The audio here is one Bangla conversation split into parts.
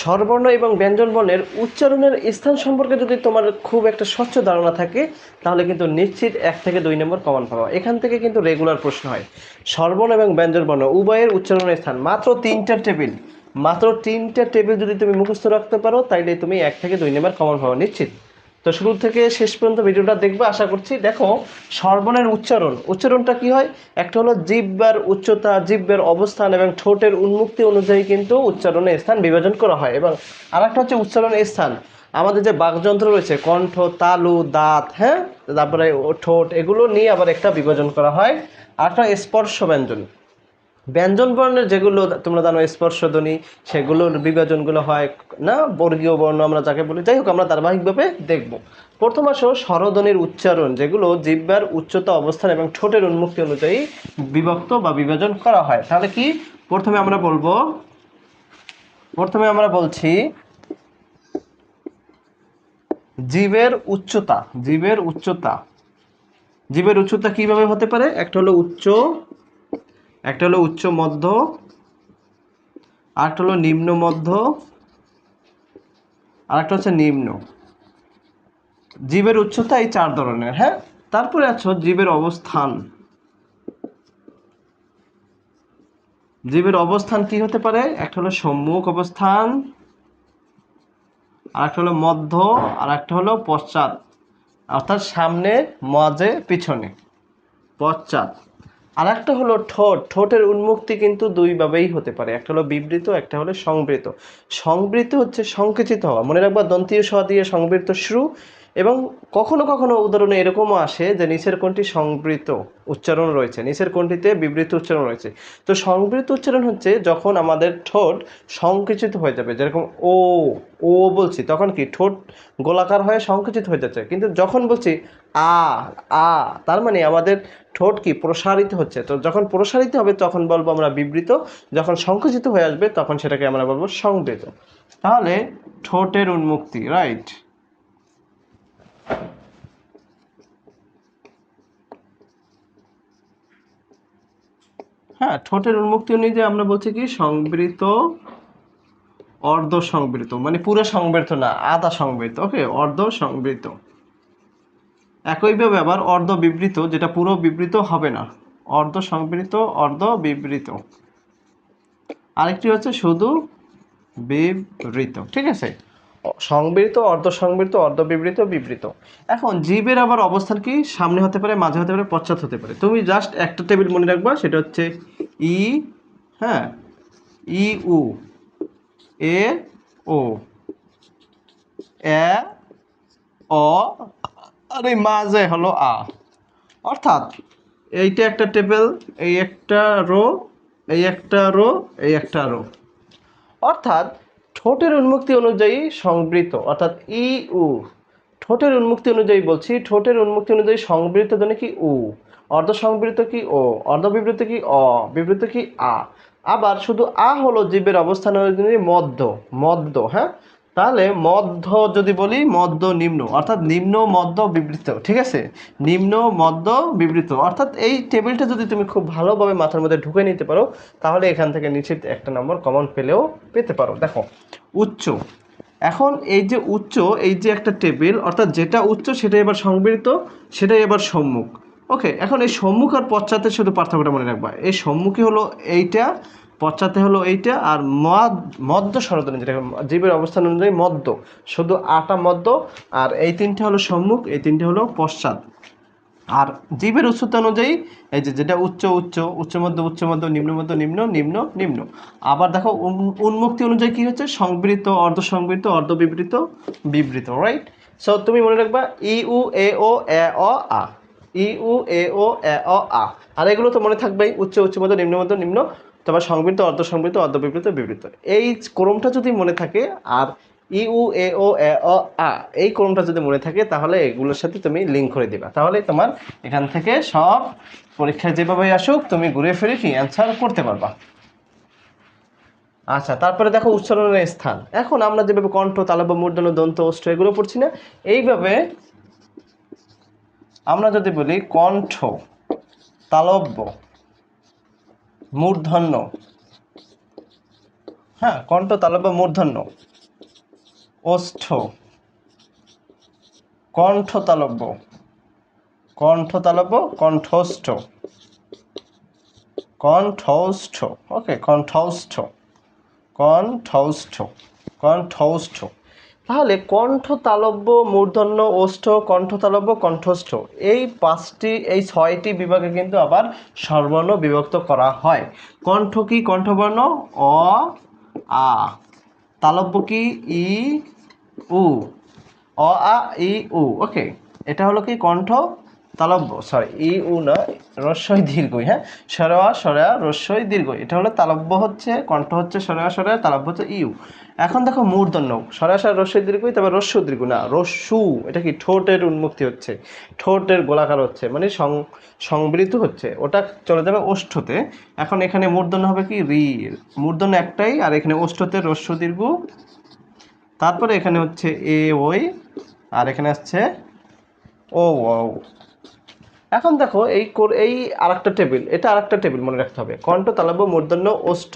স্বরবর্ণ এবং ব্যঞ্জনবর্ণের উচ্চারণের স্থান সম্পর্কে যদি তোমার খুব একটা স্বচ্ছ ধারণা থাকে, তাহলে কিন্তু নিশ্চিত এক থেকে দুই নম্বর কমন পাওয়া এখান থেকে কিন্তু রেগুলার প্রশ্ন হয়। স্বরবর্ণ এবং ব্যঞ্জনবর্ণ উভয়ের উচ্চারণের স্থান। মাত্র তিনটা টেবিল। মাত্র তিনটা টেবিল যদি তুমি মুখস্থ রাখতে পারো, তাইলে তুমি এক থেকে দুই নম্বর কমন পাওয়া নিশ্চিত? তো শুরু থেকে শেষ পর্যন্ত ভিডিওটা দেখবে, আশা করছি। দেখো স্বরবর্ণের উচ্চারণ। উচ্চারণটা কি হয়? একটা হলো জিব্বার উচ্চতা জিব্বের অবস্থান এবং ঠোঁটের উন্মুক্তি অনুযায়ী কিন্তু উচ্চারণের স্থান বিভাজন করা হয়। এবং আরেকটা হচ্ছে উচ্চারণের স্থান। আমাদের যে বাকযন্ত্র রয়েছে, কণ্ঠ, তালু, দাঁত হ্যাঁ? তারপরে ঠোঁট, এগুলো নিয়ে আবার একটা বিভাজন করা হয়। আর একটা স্পর্শ ব্যঞ্জন ব্যঞ্জন বর্ণের যেগুলো তোমরা জানো, স্পর্শধ্বনি, সেগুলোর বিভাজনগুলো হয়, না? বর্গীয় বর্ণ আমরা যাকে বলি। যাই হোক, আমরা ধারাবাহিকভাবে দেখব। প্রথম আসো স্বরধ্বনির উচ্চারণ, যেগুলো জিব্বার উচ্চতা, অবস্থান এবং ঠোঁটের উন্মুক্তি অনুযায়ী বিভক্ত বা বিভাজন করা হয়। তাহলে কি? প্রথমে আমরা বলব, প্রথমে আমরা বলছি জীবের উচ্চতা জীবের উচ্চতা। জীবের উচ্চতা কীভাবে হতে পারে? একটা হলো উচ্চ একটা হলো উচ্চ মধ্য, আরেকটা হলো নিম্ন মধ্য, আরেকটা হচ্ছে নিম্ন। জীবের উচ্চতা এই চার ধরনের হ্যাঁ? তারপরে আছো জীবের অবস্থান। জীবের অবস্থান কি হতে পারে? একটা হলো সম্মুখ অবস্থান আর একটা হলো মধ্য আর একটা হলো পশ্চাৎ। অর্থাৎ সামনে, মাঝে, পিছনে। পশ্চাৎ। আর একটা হলো ঠোঁট। ঠোঁটের উন্মুক্তি কিন্তু দুইভাবেই হতে পারে। একটা হলো বিবৃত, একটা হলো সংবৃত। সংবৃত হচ্ছে সংকুচিত হওয়া। মনে রাখবা দন্তীয় স দিয়ে সংবৃত শ্রু এবং কখনো কখনো উদাহরণে এরকমও আসে যে নিচের কোনটি সংবৃত উচ্চারণ রয়েছে, নিচের কোনটিতে বিবৃত উচ্চারণ রয়েছে। তো সংবৃত উচ্চারণ হচ্ছে যখন আমাদের ঠোঁট সংকুচিত হয়ে যাবে, যেরকম ও ও বলছি, তখন কি ঠোঁট গোলাকার হয়ে সংকুচিত হয়ে যাচ্ছে। কিন্তু যখন বলছি আ আ, তার মানে আমাদের ঠোঁট কি প্রসারিত হচ্ছে। তো যখন প্রসারিত হবে তখন বলব আমরা বিবৃত, যখন সংকুচিত হয়ে আসবে তখন সেটাকে আমরা বলব সংবৃত তাহলে ঠোঁটের উন্মুক্তি, রাইট? হ্যাঁ ঠোঁটের উন্মুক্তি অনুযায়ী আমরা বলছি কি, সংবৃত, অর্ধ সংবৃত মানে পুরো সংবৃত না, আধা সংবৃত ওকে অর্ধ সংবৃত। একইভাবে আবার অর্ধ বিবৃত, যেটা পুরো বিবৃত হবে না, অর্ধ সংবৃত, অর্ধ বিবৃত। আরেকটি হচ্ছে শুধু বিবৃত, ঠিক আছে? সংবৃত অর্ধ সংবৃত অর্ধ বিবৃত। বিবৃত এখন জীবের আবার অবস্থান কি? সামনে হতে পারে, মাঝে হতে পারে, পশ্চাৎ হতে পারে। তুমি জাস্ট একটা টেবিল মনে রাখবা, সেটা হচ্ছে ই হ্যাঁ? ই উ এ ও এ, অ, আর এই মাঝে হলো আ। অর্থাৎ এইটা একটা টেবিল এই একটা রো এই একটা রো এই একটা রো অর্থাৎ ঠোঁটের উন্মুক্তি অনুযায়ী সংবৃত, অর্থাৎ ই উ ঠোঁটের উন্মুক্তি অনুযায়ী বলছি, ঠোঁটের উন্মুক্তি অনুযায়ী সংবৃত জন্য কি উ? অর্ধ সংবৃত কি ও? অর্ধ বিবৃত কি অ? বিবৃত কি আ? আবার শুধু আ হলো জীবের অবস্থান মধ্য মধ্য হ্যাঁ? তাহলে মধ্য যদি বলি, মধ্য নিম্ন, অর্থাৎ নিম্ন, মধ্য, বিবৃত, ঠিক আছে? নিম্ন, মধ্য, বিবৃত, অর্থাৎ এই টেবিলটা যদি তুমি খুব ভালোভাবে মাথার মধ্যে ঢুকে নিতে পারো, তাহলে এখান থেকে নিশ্চিত একটা নম্বর কমন পেলেও পেতে পারো। দেখো, উচ্চ। এখন এই যে উচ্চ, এই যে একটা টেবিল, অর্থাৎ যেটা উচ্চ সেটাই এবার সংবৃত সেটাই এবার সম্মুখ। ওকে, এখন এই সম্মুখ আর পশ্চাতে শুধু পার্থক্যটা মনে রাখবা। এই সম্মুখে হলো এইটা পশ্চাতে হলো এইটা আর মদ মধ্য স্বরধ্বনি যেটা জীবের অবস্থান অনুযায়ী মদ্য। শুধু আটা মদ্য আর এই তিনটে হলো সম্মুখ, এই তিনটে হলো পশ্চাৎ। আর জীবের উচ্চতা অনুযায়ী এই যে যেটা উচ্চ উচ্চ উচ্চ মধ্য উচ্চ মধ্য নিম্ন মধ্য নিম্ন নিম্ন নিম্ন। আবার দেখো উন- উন্মুক্তি অনুযায়ী কী হচ্ছে? সংবৃত অর্ধ সংবৃত অর্ধ বিবৃত বিবৃত রাইট সো তুমি মনে রাখবা, ই, উ, এ, ও, এ, অ, আ। ই, উ, এ, ও, এ, অ, আ। আর এগুলো তো মনে থাকবেই, উচ্চ উচ্চ মধ্য নিম্ন মধ্য নিম্ন। তারপর সংবৃত অর্ধ সংবৃত অর্ধ বিবৃত। বিবৃত এই ক্রমটা যদি মনে থাকে, আর ইউ এ, ও, এ, অ, আ, এই ক্রমটা যদি মনে থাকে, তাহলে এগুলোর সাথে তুমি লিঙ্ক করে দিবা। তাহলে তোমার এখান থেকে সব পরীক্ষায় যেভাবে আসুক, তুমি ঘুরে ফিরে কি অ্যান্সার করতে পারবা। আচ্ছা তারপরে দেখো উচ্চারণের স্থান। এখন আমরা যেভাবে কণ্ঠ, তালব্য, মূর্ধন্য, দন্ত অষ্ট এগুলো পড়ছি না, এইভাবে আমরা যদি বলি কণ্ঠ, তালব্য মূর্ধন্য। হ্যাঁ কণ্ঠ তালব্য মূর্ধন্য। ওষ্ঠ। কণ্ঠ তালব্য। কণ্ঠ তালব্য, কণ্ঠস্থ। কণ্ঠস্থ। ওকে, কণ্ঠস্থ। কণ্ঠস্থ। কণ্ঠস্থ। তাহলে কণ্ঠ তালব্য মূর্ধন্য, ওষ্ঠ কণ্ঠ তালব্য কণ্ঠস্থ এই পাঁচটি, এই ছয়টি বিভাগে কিন্তু আবার স্বরবর্ণ বিভক্ত করা হয়। কণ্ঠ কি কণ্ঠবর্ণ? অ, আ। তালব্য কি? ই, উ। অ, আ, ই, উ। ওকে এটা হলো কি কণ্ঠ? তালব্য সরি ই, উ, না রস্বই দীর্ঘই হ্যাঁ? সরেয়া সরেয়া রস্বই দীর্ঘ এটা হলো তালব্য হচ্ছে, কণ্ঠ হচ্ছে সরেয়া সরেয়া, তালব্য হচ্ছে ইউ এখন দেখো মূর্ধন্য, সরেয়া সরেয়া রস্বই দীর্ঘই, তারপর রস্য দীর্ঘ, না, রস্যু, এটা কি ঠোঁটের উন্মুক্তি হচ্ছে, ঠোঁটের গোলাকার হচ্ছে মানে সং, সংবৃত হচ্ছে, ওটা চলে যাবে ওষ্ঠতে। এখন এখানে মূর্ধন্য হবে কি? রি, মূর্ধন্য একটাই, আর এখানে ওষ্ঠতে রস্য দীর্ঘ। তারপরে এখানে হচ্ছে এ, ওই, আর এখানে আসছে ও ও। এখন দেখো এই এই আরেকটা টেবিল, এটা আরেকটা টেবিল মনে রাখতে হবে। কণ্ঠ, তালব্য, মূর্ধন্য, ওষ্ঠ,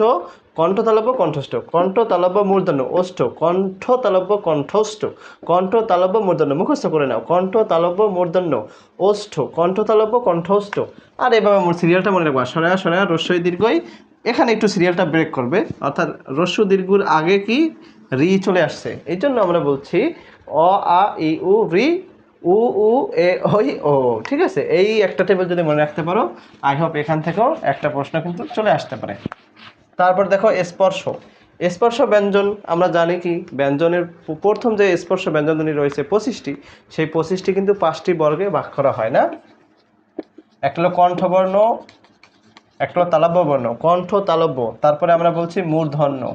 কণ্ঠ, তালব্য, কণ্ঠস্থ। কণ্ঠ, তালব্য, মূর্ধন্য, ওষ্ঠ, কণ্ঠ, তালব্য, কণ্ঠস্থ। কণ্ঠ, তালব্য, মূর্ধন্য, মুখস্থ করে নাও। কণ্ঠ, তালব্য, মূর্ধন্য, ওষ্ঠ, কণ্ঠ, তালব্য, কণ্ঠস্থ। আর এভাবে মোর সিরিয়ালটা মনে রাখবা। সরায়া সরায়া রস্যই দীর্ঘই। এখানে একটু সিরিয়ালটা ব্রেক করবে। অর্থাৎ রস্য, দীর্ঘর আগে কি রি চলে আসছে? এই জন্য আমরা বলছি অ, আ, ই, উ, রি উ উ, এ, ওই, ও, ঠিক আছে। এই একটা টেবিল যদি মনে রাখতে পারো আই হোপ এখান থেকেও একটা প্রশ্ন কিন্তু চলে আসতে পারে। তারপর দেখো, স্পর্শ। স্পর্শ ব্যঞ্জন, আমরা জানি কি, ব্যঞ্জনের প্রথম যে স্পর্শ ব্যঞ্জনধ্বনি রয়েছে, পঁচিশটি, সেই পঁচিশটি কিন্তু পাঁচটি বর্গে ভাগ করা হয় না? একটা হলো কণ্ঠবর্ণ একটা হলো তালব্য বর্ণ কণ্ঠ তালব্য। তারপরে আমরা বলছি মূর্ধন্য।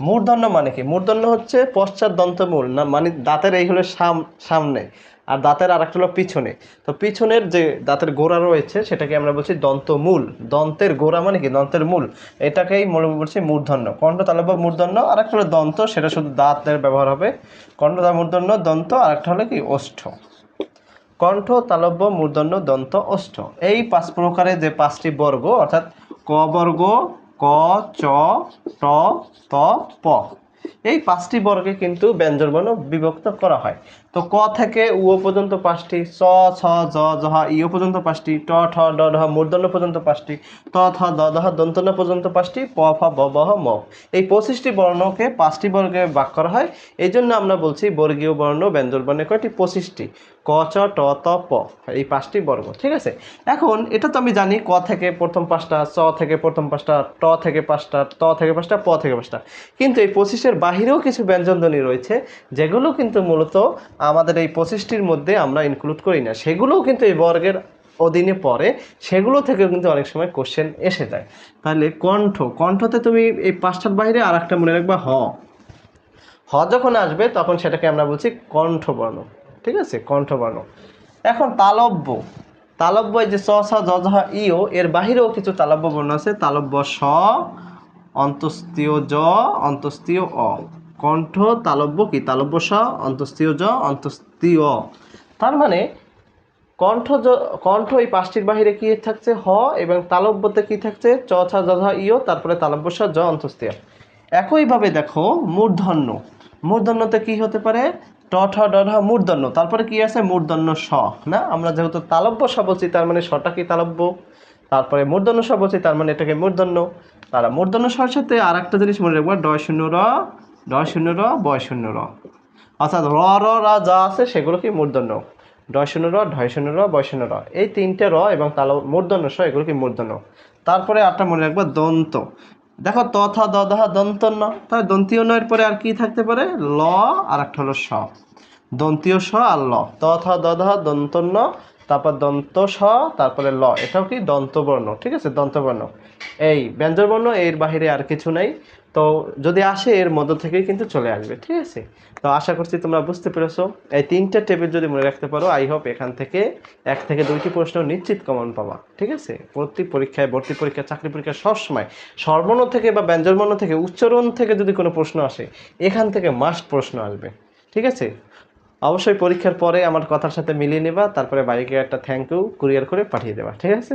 মূর্ধন্য মানে কি? মূর্ধন্য হচ্ছে পশ্চাৎ দন্তমূল, না মানে দাঁতের এই হলো সাম- সামনে, আর দাঁতের আর একটা হলো পিছনে। তো পিছনের যে দাঁতের গোড়া রয়েছে, সেটাকে আমরা বলছি দন্তমূল। দন্তের গোড়া মানে কি? দন্তের মূল। এটাকেই বলছি মূর্ধন্য। কণ্ঠ তালব্য মূর্ধন্য আর একটা হলো দন্ত, সেটা শুধু দাঁতের ব্যবহার হবে। কণ্ঠ তালব্য মূর্ধন্য, দন্ত আর একটা হলো কি? ওষ্ঠ। কণ্ঠ তালব্য মূর্ধন্য, দন্ত, ওষ্ঠ। এই পাঁচ প্রকারের যে পাঁচটি বর্গ, অর্থাৎ ক বর্গ ক চ ট ত প। এই পাঁচটি বর্গে কিন্তু ব্যঞ্জনবর্ণ বিভক্ত করা হয়। তো ক থেকে উ পর্যন্ত পাঁচটি চ ছ, জ জহ ইও পর্যন্ত পাঁচটি, ট, ঠ, ড, ঢ, মূর্ধন্য পর্যন্ত পাঁচটি, ত, থ, দ দহ দন্তন্য পর্যন্ত পাঁচটি, প, ফ, ব ব, হ, ম। এই পঁচিশটি বর্ণকে পাঁচটি বর্গে ভাগ করা হয়। এই জন্য আমরা বলছি বর্গীয় বর্ণ ব্যঞ্জন বর্ণে কয়টি? পঁচিশটি। ক, চ, ট, ত, প এই পাঁচটি বর্গ, ঠিক আছে? এখন এটা তো আমি জানি ক থেকে প্রথম পাঁচটা, চ থেকে প্রথম পাঁচটা, ট থেকে পাঁচটা, ত থেকে পাঁচটা, প থেকে পাঁচটা। কিন্তু এই পঁচিশের বাহিরেও কিছু ব্যঞ্জনধ্বনি রয়েছে, যেগুলো কিন্তু মূলত আমাদের এই পঁচিশটির মধ্যে আমরা ইনক্লুড করি না। সেগুলোও কিন্তু এই বর্গের অধীনে পড়ে, সেগুলো থেকেও কিন্তু অনেক সময় কোশ্চেন এসে যায়। তাহলে কণ্ঠ, কণ্ঠতে তুমি এই পাঁচটার বাইরে আর একটা মনে রাখবা, হ। হ যখন আসবে তখন সেটাকে আমরা বলছি কণ্ঠবর্ণ, ঠিক আছে? কণ্ঠবর্ণ। এখন তালব্য। তালব্য যে স স, জ, ঝ ইও এর বাহিরেও কিছু তালব্য বর্ণ আছে, তালব্য, স অন্তস্তীয় জ অন্তস্তীয় অ। কণ্ঠ তালব্য কি? তালব্য স অন্তস্তীয় জ অন্তস্তীয়। তার মানে কণ্ঠ জ- কণ্ঠ এই পাঁচটির বাহিরে কি থাকছে? হ এবং তালব্যতে কি থাকছে? চ, ছা, ঝ ইও তারপরে তালব্য স, জ অন্তস্তীয় একইভাবে দেখো, মূর্ধন্য। মূর্ধন্যতে কি হতে পারে? ট ঠ ড ঢ, মূর্ধন্য। তারপরে কি আছে? মূর্ধন্য স, না? আমরা যেহেতু তালব্য স বলছি, তার মানে সটা কি তালব্য? তারপরে মূর্ধন্য স বলছি, তার মানে এটাকে মূর্ধন্য। তারা মূর্ধন্য সর সাথে আর একটা জিনিস মনে রাখব ডয় শূন্য র ডয় শূন্য র বয় শূন্য র। অর্থাৎ র র, রা, যা আছে সেগুলো কি মূর্ধন্য। ডয় শূন্য র ঢয় শূন্য র বয় শূন্য র। এই তিনটে র এবং তাল, মূর্ধন্য স এগুলো কি মূর্ধন্য। তারপরে আটটা মনে রাখব, দন্ত। দেখো তথা থ দন্ত ন। তাহলে দন্তীয় নয়ের পরে আর কি থাকতে পারে? ল, আর একটা হলো স। দন্তীয় স আর ল। তথা থ দন্ত দন্তন্য তারপর দন্ত স, তারপরে ল। এটাও কি দন্তবর্ণ, ঠিক আছে? দন্তবর্ণ। এই ব্যঞ্জনবর্ণ, এর বাহিরে আর কিছু নাই। তো যদি আসে, এর মধ্য থেকেই কিন্তু চলে আসবে, ঠিক আছে? তো আশা করছি তোমরা বুঝতে পেরেছ। এই তিনটা টেবিল যদি মনে রাখতে পারো, আই হোপ এখান থেকে এক থেকে দুইটি প্রশ্ন নিশ্চিত কমন পাবা, ঠিক আছে? প্রতি পরীক্ষায়, ভর্তি পরীক্ষা, চাকরি পরীক্ষা সবসময় সর্বর্ণ থেকে বা ব্যঞ্জনবর্ণ থেকে উচ্চারণ থেকে যদি কোনো প্রশ্ন আসে, এখান থেকে মাস্ট প্রশ্ন আসবে, ঠিক আছে? অবশ্যই পরীক্ষার পরে আমার কথার সাথে মিলিয়ে নেবা, তারপরে বাইকে একটা থ্যাংক ইউ কুরিয়ার করে পাঠিয়ে দেবা, ঠিক আছে?